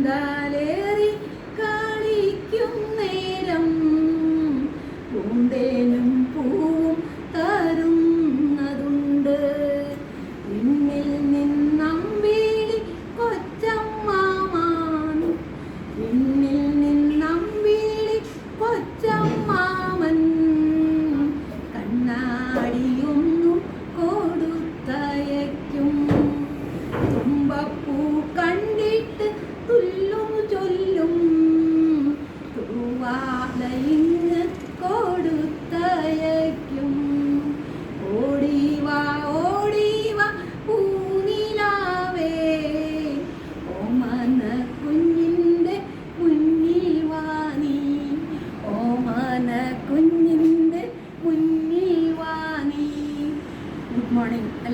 இருந்தாலே